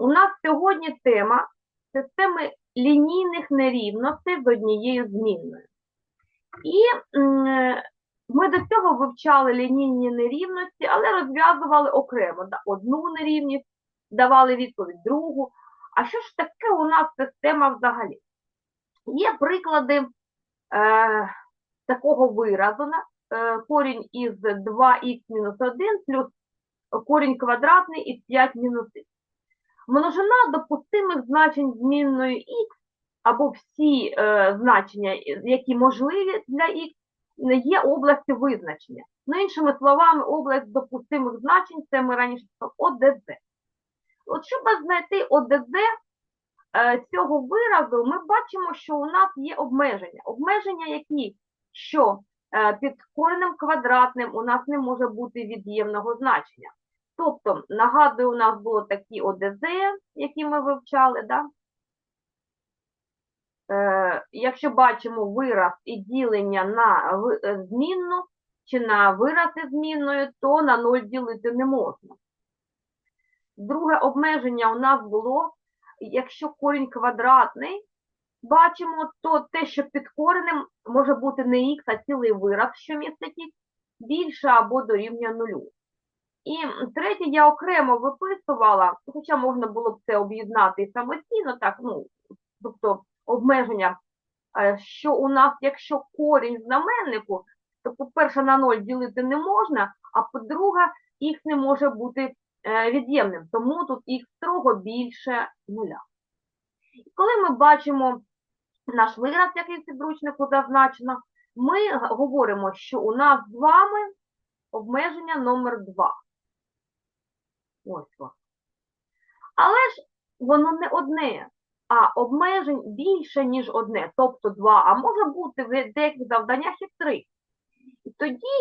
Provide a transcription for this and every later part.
у нас сьогодні тема системи лінійних нерівностей з однією змінною. І ми до цього вивчали лінійні нерівності, але розв'язували окремо одну нерівність, давали відповідь другу. А що ж таке у нас система взагалі? Є приклади е, такого виразу, е, корінь із 2х-1 плюс корінь квадратний із 5 мінус х. Множина допустимих значень змінної х або всі е, значення, які можливі для х, є областю визначення. Ну, іншими словами, область допустимих значень це ми раніше сказали ОДЗ. От щоб знайти ОДЗ е, цього виразу, ми бачимо, що у нас є обмеження. Обмеження які? Що е, під коренем квадратним у нас не може бути від'ємного значення. Тобто, нагадую, у нас було такі ОДЗ, які ми вивчали, да? Е, якщо бачимо вираз і ділення на е, змінну чи на вираз із змінною, то на 0 ділити не можна. Друге обмеження у нас було, якщо корінь квадратний, бачимо, то те, що під коренем може бути не х, а цілий вираз, що містить більше або дорівнює нулю. І третє я окремо виписувала, хоча можна було б це об'єднати самостійно, так, ну, тобто обмеження, е, що у нас, якщо корінь знаменнику, то, по-перше, на 0 ділити не можна, а по-друге, х не може бути е, від'ємним, тому тут х строго більше нуля. Коли ми бачимо наш вираз, який в підручнику зазначено, ми говоримо, що у нас з вами обмеження номер 2. Ось. Але ж воно не одне, а обмежень більше, ніж одне, тобто два, а може бути в деяких завданнях і три. І тоді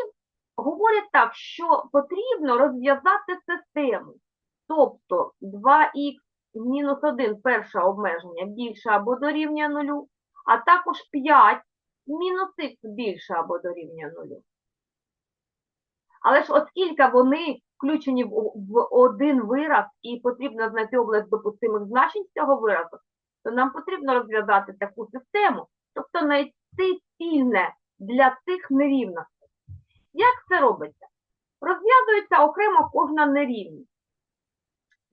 говорять так, що потрібно розв'язати систему. Тобто 2х мінус 1 перше обмеження більше або дорівнює нулю, а також 5 мінус х більше або дорівнює нулю. Але ж оскільки вони включені в, в один вираз і потрібно знайти область допустимих значень цього виразу, то нам потрібно розв'язати таку систему, тобто знайти спільне для цих нерівностей. Як це робиться? Розв'язується окремо кожна нерівність.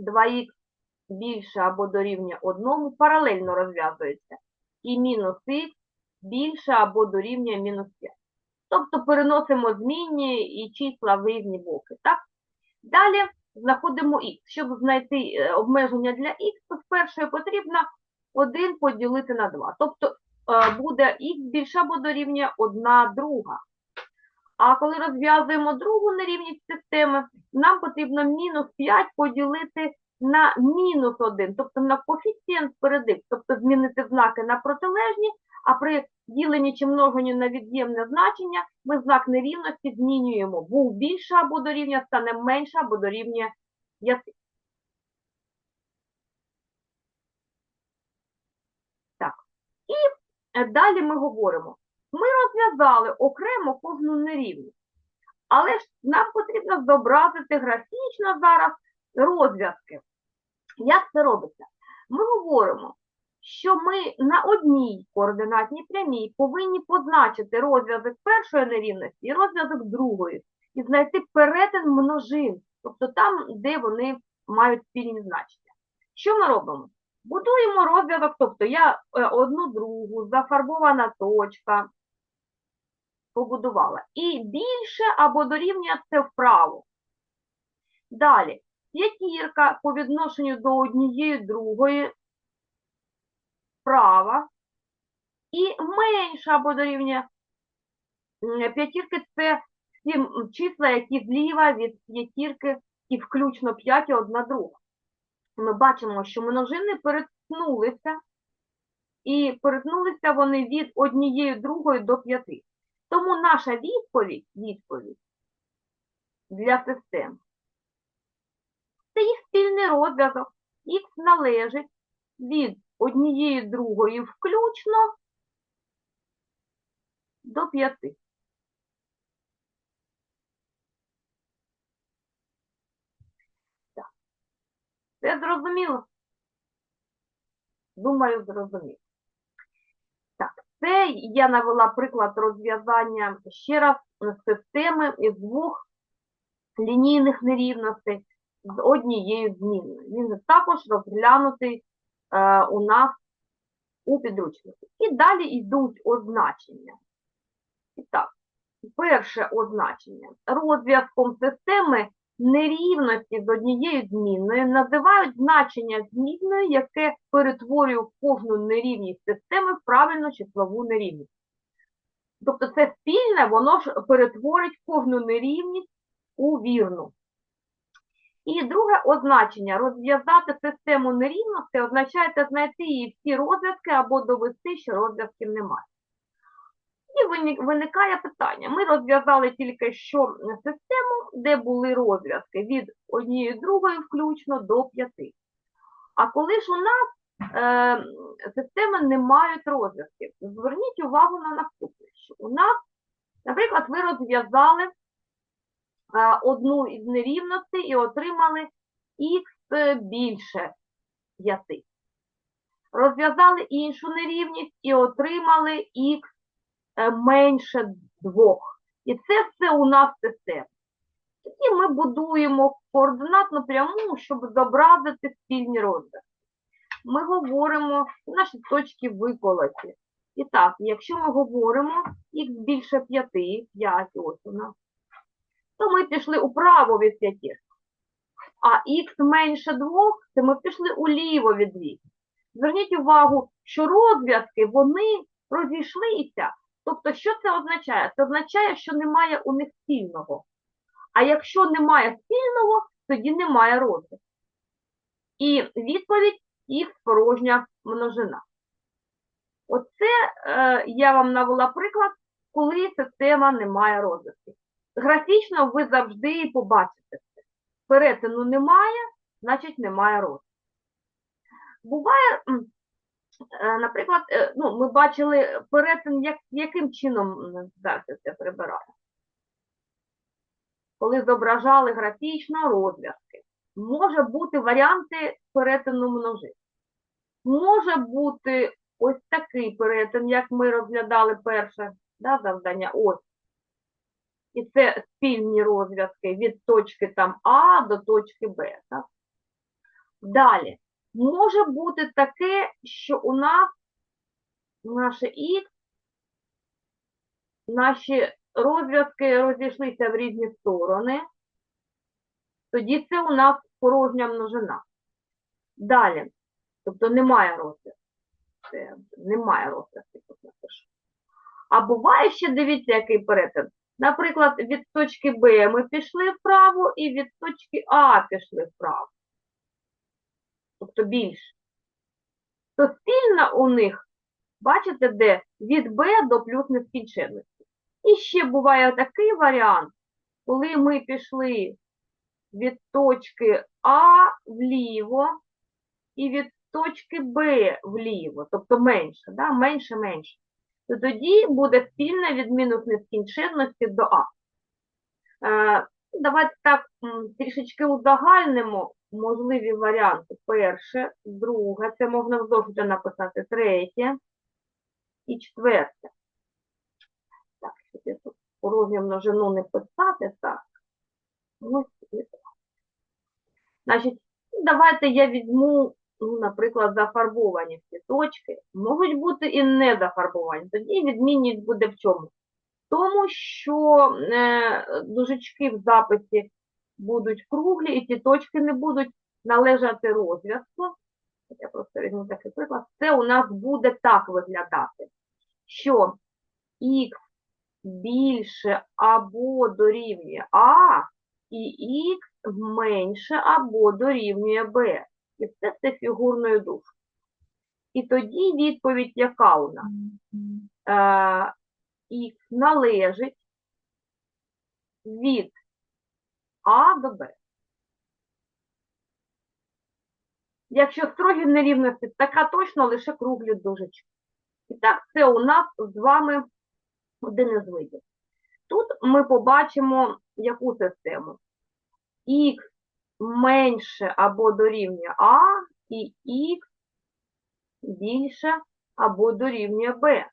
2х більше або дорівнює 1 паралельно розв'язується. І мінус х більше або дорівнює мінус 5. Тобто переносимо змінні і числа в різні боки. Так? Далі знаходимо х. Щоб знайти е, обмеження для х, то спершу потрібно 1 поділити на 2. Тобто е, буде х більше або дорівнює 1 друга. А коли розв'язуємо другу нерівність системи, нам потрібно мінус 5 поділити на мінус 1, тобто на коефіцієнт перед х, тобто змінити знаки на протилежні, а при діленні чи множенні на від'ємне значення ми знак нерівності змінюємо. Був більше або дорівнює, стане менше або дорівнює 5. Так. І е, далі ми говоримо. Ми розв'язали окремо кожну нерівність. Але ж нам потрібно зобразити графічно зараз розв'язки. Як це робиться? Ми говоримо, що ми на одній координатній прямій повинні позначити розв'язок першої нерівності і розв'язок другої, і знайти перетин множин, тобто там, де вони мають спільні значення. Що ми робимо? Будуємо розв'язок, тобто я е, одну другу, зафарбована точка, побудувала. І більше або дорівнює це вправо. Далі, п'ятірка по відношенню до однієї другої вправа. І менше або дорівнює п'ятірки це всі числа, які зліва від п'ятірки і включно 5 і одна друга. Ми бачимо, що множини перетнулися, і перетнулися вони від однієї другої до п'яти. Тому наша відповідь, відповідь для систем це їх спільний розв'язок. Х належить від однієї другої включно до п'яти. Так. Все зрозуміло? Думаю, зрозуміло. Так, це я навела приклад розв'язання ще раз системи із двох лінійних нерівностей з однією змінною. Він також розглянутий у нас у підручнику. І далі йдуть означення. І так, перше означення. Розв'язком системи нерівності з однією змінною називають значення змінної, яке перетворює кожну нерівність системи в правильну числову нерівність. Тобто це спільне, воно ж перетворить кожну нерівність у вірну. І друге означення розв'язати систему нерівностей означає знайти її всі розв'язки або довести, що розв'язків немає. І виникає питання. Ми розв'язали тільки що систему, де були розв'язки від однієї другої включно до п'яти. А коли ж у нас е, системи не мають розв'язків, зверніть увагу на наступне, що у нас, наприклад, ви розв'язали одну із нерівностей і отримали х більше 5. Розв'язали іншу нерівність і отримали х е, менше 2. І це все у нас система. Тоді ми будуємо координатну пряму, щоб зобразити спільні розв'язки. Ми говоримо, наші точки виколоті. І так, якщо ми говоримо х більше 5, 5 ось у нас, то ми пішли управо від п'ятірки. А х менше 2, це ми пішли уліво від двійки. Зверніть увагу, що розв'язки, вони розійшлися. Тобто, що це означає? Це означає, що немає у них спільного. А якщо немає спільного, тоді немає розв'язку. І відповідь х порожня множина. Оце е, я вам навела приклад, коли система не має розв'язків. Графічно ви завжди побачите це. Перетину немає, значить немає розв'язку. Буває, е, наприклад, е, ну, ми бачили перетин, як, яким чином м, це прибираю. Коли зображали графічно розв'язки. Може бути варіанти перетину множин. Може бути ось такий перетин, як ми розглядали перше да, завдання. Ось. І це спільні розв'язки від точки там А до точки Б. Так? Далі. Може бути таке, що у нас наше Х, наші розв'язки розійшлися в різні сторони. Тоді це у нас порожня множина. Далі. Тобто немає розв'язку. Немає розв'язку, тут напишу. А буває ще, дивіться, який перетин. Наприклад, від точки Б ми пішли вправо, і від точки А пішли вправо. Тобто більше. То спільна у них, бачите, де від Б до плюс нескінченності. І ще буває такий варіант, коли ми пішли від точки А вліво і від точки Б вліво, тобто менше, да? менше, менше, то тоді буде спільне від мінус нескінченності до А. Е, давайте так трішечки узагальнимо можливі варіанти. Перше, друге, це можна в зошиті написати третє і четверте. Так, щоб я тут порожню множину не писати, так. Ось і так. Значить, давайте я візьму, ну, наприклад, зафарбовані всі точки. Можуть бути і не зафарбовані. Тоді відмінність буде в чому? Тому, що е, дужечки в записі будуть круглі, і ці точки не будуть належати розв'язку. Я просто візьму такий приклад. Це у нас буде так виглядати, що х більше або дорівнює А, і х менше або дорівнює b. І все це фігурною дужкою. І тоді відповідь яка у нас? Е, х належить від А до Б. Якщо строгі нерівності, така точно лише круглі дужечки. І так, це у нас з вами один із видів. Тут ми побачимо яку систему? Х менше або дорівнює А, і Х більше або дорівнює Б.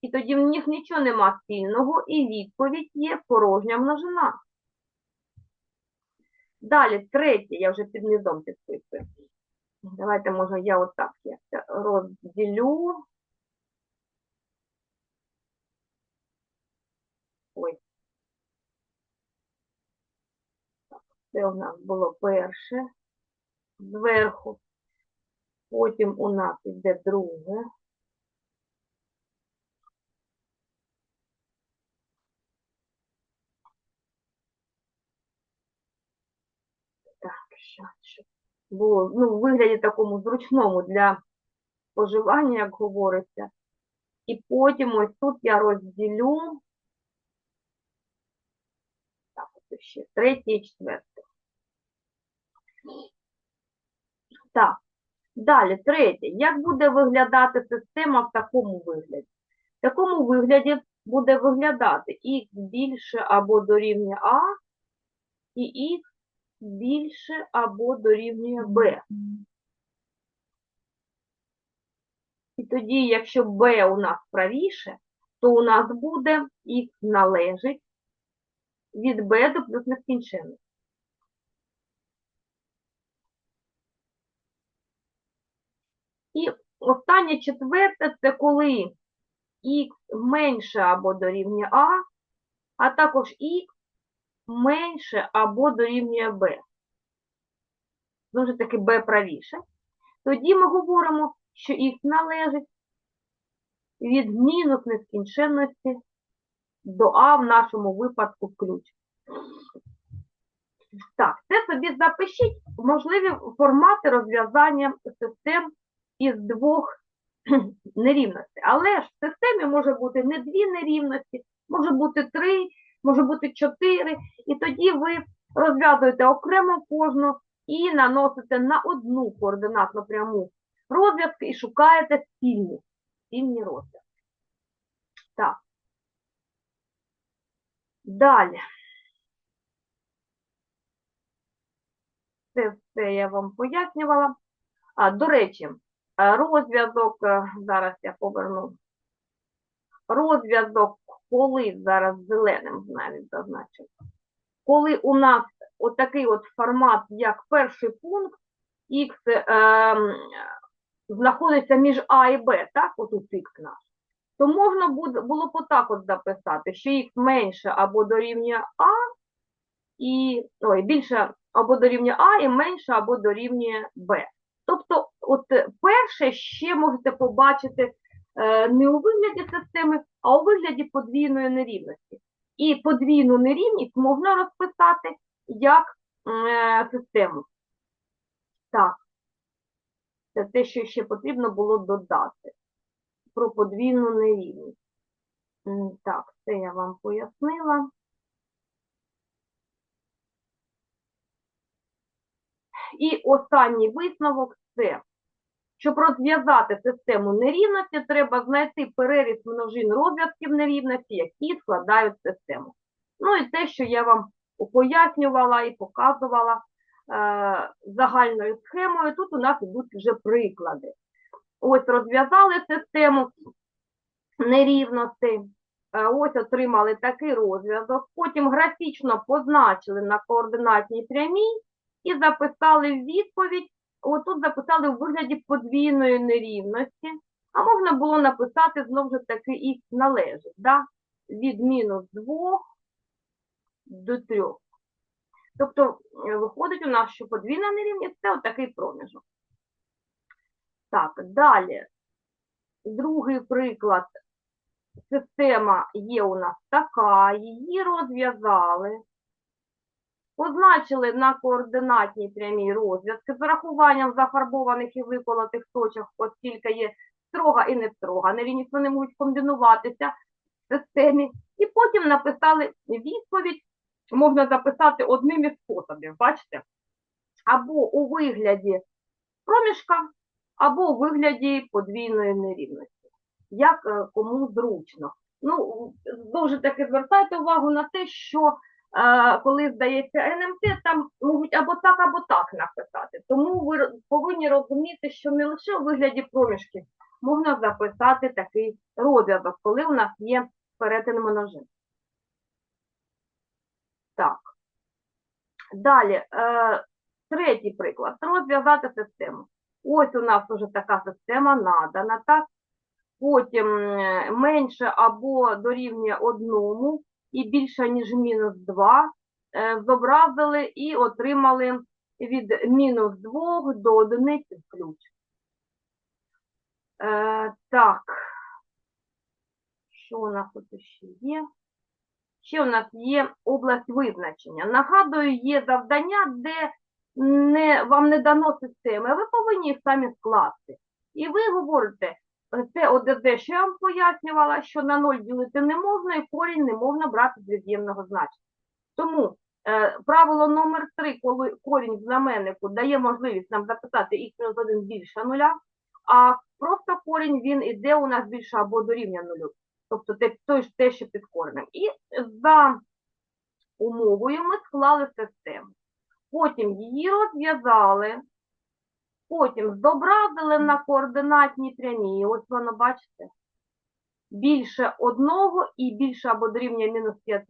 І тоді в них нічого нема спільного, і відповідь є порожня множина. Далі, третє, я вже під низом підписую. Давайте, може, я отак я розділю. Ой. Так, Це у нас було перше зверху. Потім у нас йде друге. Так, щоб було ну, в вигляді такому зручному для споживання, як говориться. І потім ось тут я розділю. Так, ось ще третє і четверте. Так, далі, третє. Як буде виглядати система в такому вигляді? В такому вигляді буде виглядати х більше або дорівнює А, і х більше або дорівнює b. І тоді, якщо b у нас правіше, то у нас буде х належить від b до плюс нескінченності. І останнє четверте це коли х менше або дорівнює а, а також х менше або дорівнює b. Дуже таки b правіше. Тоді ми говоримо, що х належить від мінус нескінченності до а в нашому випадку ключ. Так, це собі запишіть можливі формати розв'язання систем із двох нерівностей. Але ж в системі може бути не дві нерівності, може бути три, може бути чотири. І тоді ви розв'язуєте окремо кожну і наносите на одну координатну пряму розв'язки і шукаєте спільні, спільні розв'язки. Так. Далі. Це все я вам пояснювала. А, до речі, розв'язок, е, зараз я поверну. Розв'язок, коли зараз зеленим навіть зазначив. Коли у нас отакий от формат, як перший пункт, х е, знаходиться між А і Б, так, отут х наш, то можна було б отак от записати, що х менше або дорівнює А, і, ой, більше або дорівнює А і менше або дорівнює Б. Тобто, от е, перше ще можете побачити е, не у вигляді системи, а у вигляді подвійної нерівності. І подвійну нерівність можна розписати як е, систему. Так, це те, що ще потрібно було додати про подвійну нерівність. Так, це я вам пояснила. І останній висновок це, щоб розв'язати систему нерівності, треба знайти переріз множин розв'язків нерівності, які складають систему. Ну і те, що я вам пояснювала і показувала е, загальною схемою, тут у нас йдуть вже приклади. Ось розв'язали систему нерівностей, е, ось отримали такий розв'язок, потім графічно позначили на координатній прямій, і записали відповідь, отут записали у вигляді подвійної нерівності, а можна було написати знову ж таки х належить, да? від мінус 2 до 3. Тобто е, виходить у нас, що подвійна нерівність це отакий проміжок. Так, далі. Другий приклад. Система є у нас така, її розв'язали позначили на координатній прямій розв'язки з урахуванням зафарбованих і виколотих точок, оскільки є строга і не строга. Нерівність вони можуть комбінуватися в системі. І потім написали відповідь, можна записати одним із способів, бачите? Або у вигляді проміжка, або у вигляді подвійної нерівності. Як е, кому зручно. Ну, дуже таки звертайте увагу на те, що е, коли здається НМТ, там можуть або так, або так написати. Тому ви повинні розуміти, що не лише у вигляді проміжків можна записати такий розв'язок, коли у нас є перетин множин. Так. Далі, е, третій приклад. Розв'язати систему. Ось у нас вже така система надана, так? Потім е, менше або дорівнює одному і більше, ніж мінус 2, зобразили і отримали від мінус 2 до одиниці ключ. Е, так. Що у нас тут ще є? Ще у нас є область визначення. Нагадую, є завдання, де не, вам не дано системи, ви повинні їх самі скласти. І ви говорите, це ОДЗ, що я вам пояснювала, що на 0 ділити не можна і корінь не можна брати з від'ємного значення. Тому е, правило номер 3, коли корінь в знаменнику дає можливість нам записати х-1 більше нуля, а просто корінь він іде у нас більше або дорівнює нулю. Тобто те, те, що під коренем. І за умовою ми склали систему. Потім її розв'язали, потім зобразили на координатній прямій. Ось воно, бачите, більше одного і більше або дорівнює мінус 5.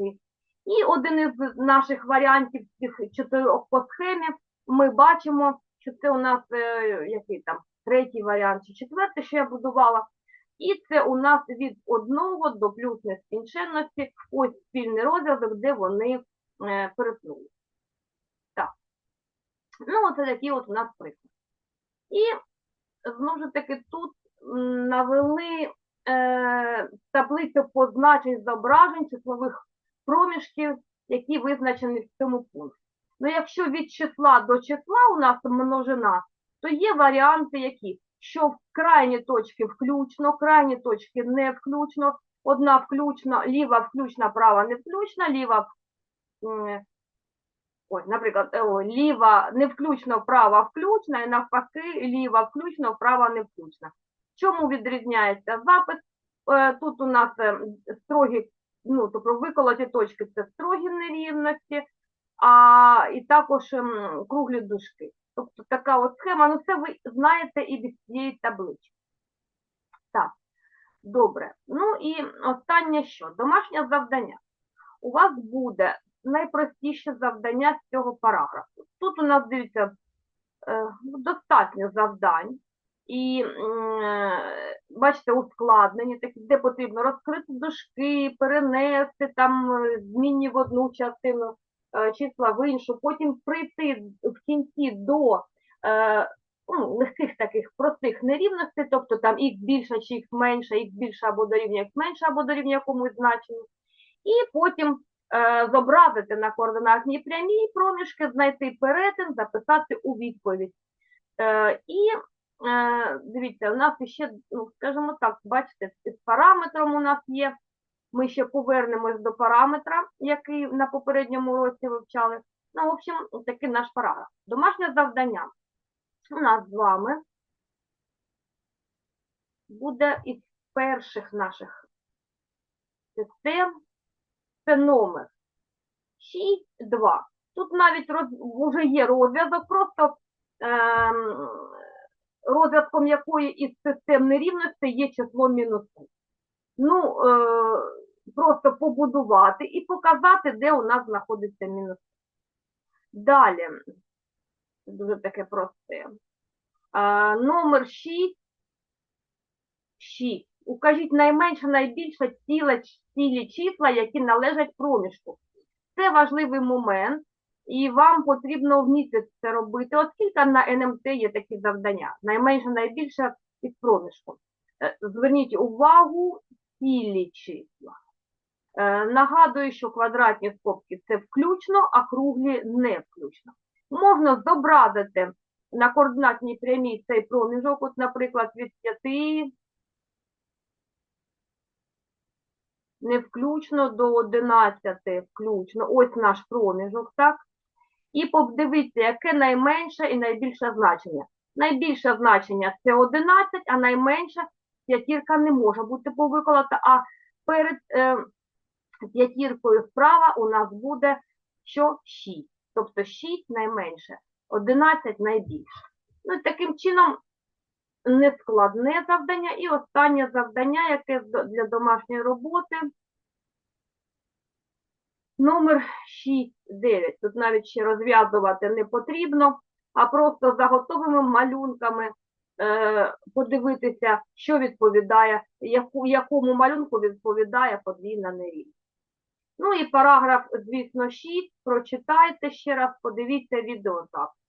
І один із наших варіантів цих чотирьох по схемі ми бачимо, що це у нас е, який там третій варіант чи четвертий, що я будувала. І це у нас від 1 до плюс нескінченності ось спільний розв'язок, де вони е, перетнули. Ну, оце такі от у нас приклади. І знову ж таки тут навели е, таблицю позначень зображень числових проміжків, які визначені в цьому пункті. Ну, якщо від числа до числа у нас множина, то є варіанти, які що в крайні точки включно, крайні точки не включно, одна включно, ліва включна, права не включна, ліва, ой, наприклад, е, ліва не включно, права включна, і навпаки, ліва включно, права не включна. Чому відрізняється запис? Е, Тут у нас е, строгі, ну, тобто виколоті точки це строгі нерівності, а і також ем, круглі дужки. Тобто така от схема, ну це ви знаєте і від цієї таблички. Так, добре. Ну і останнє що? Домашнє завдання. У вас буде найпростіше завдання з цього параграфу. Тут у нас, дивіться, е, достатньо завдань. І бачите, ускладнені, такі, де потрібно розкрити дужки, перенести там е, змінні в одну частину е, числа в іншу, потім прийти в кінці до ну, легких таких простих нерівностей, тобто там х більше чи х менше, х більше або дорівнює х менше, або дорівнює якомусь значенню. І потім зобразити на координатній прямій проміжки, знайти перетин, записати у відповідь. Е, і е, дивіться, у нас ще, ну, скажімо так, бачите, з параметром у нас є. Ми ще повернемось до параметра, який на попередньому році вивчали. Ну, в общем, такий наш параграф. Домашнє завдання у нас з вами буде із перших наших систем. Це номер 6.2. Тут навіть роз, вже є розв'язок, просто ем, розв'язком якої із систем нерівності є число мінус Ну, е, просто побудувати і показати, де у нас знаходиться мінус. Далі, дуже таке просте. Е, номер 6. 6. Укажіть найменше, найбільше ціле, цілі числа, які належать проміжку. Це важливий момент, і вам потрібно вміти це робити, оскільки на НМТ є такі завдання. Найменше, найбільше із проміжку. Е, Зверніть увагу, цілі числа. Е, Нагадую, що квадратні скобки це включно, а круглі не включно. Можна зобразити на координатній прямій цей проміжок, от, наприклад, від 5 не включно до 11 включно. Ось наш проміжок, так? І подивіться, яке найменше і найбільше значення. Найбільше значення це 11, а найменше п'ятірка не може бути повиколота, а перед е, п'ятіркою справа у нас буде що 6. Тобто 6 найменше, 11 найбільше. Ну, таким чином, нескладне завдання. І останнє завдання, яке для домашньої роботи. Номер 6-9. Тут навіть ще розв'язувати не потрібно, а просто за готовими малюнками е, подивитися, що відповідає, яку, якому малюнку відповідає подвійна нерівність. Ну і параграф, звісно, 6. Прочитайте ще раз, подивіться відеозапис.